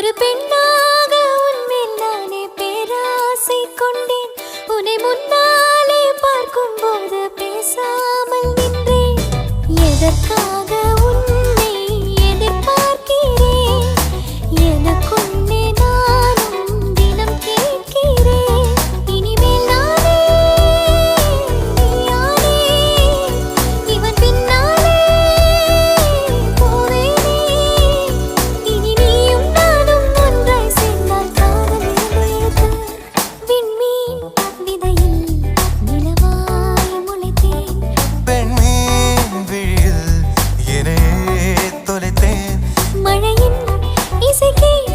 ஒரு பெண்ணாக உன்மேல் நானே பேராசை கொண்டேன். உன்னை முன்னாலே பார்க்கும் போது பேசாமல் நின்றேன். எதற்காக தொலைத்தேன். மழையின் இசை கேட்டு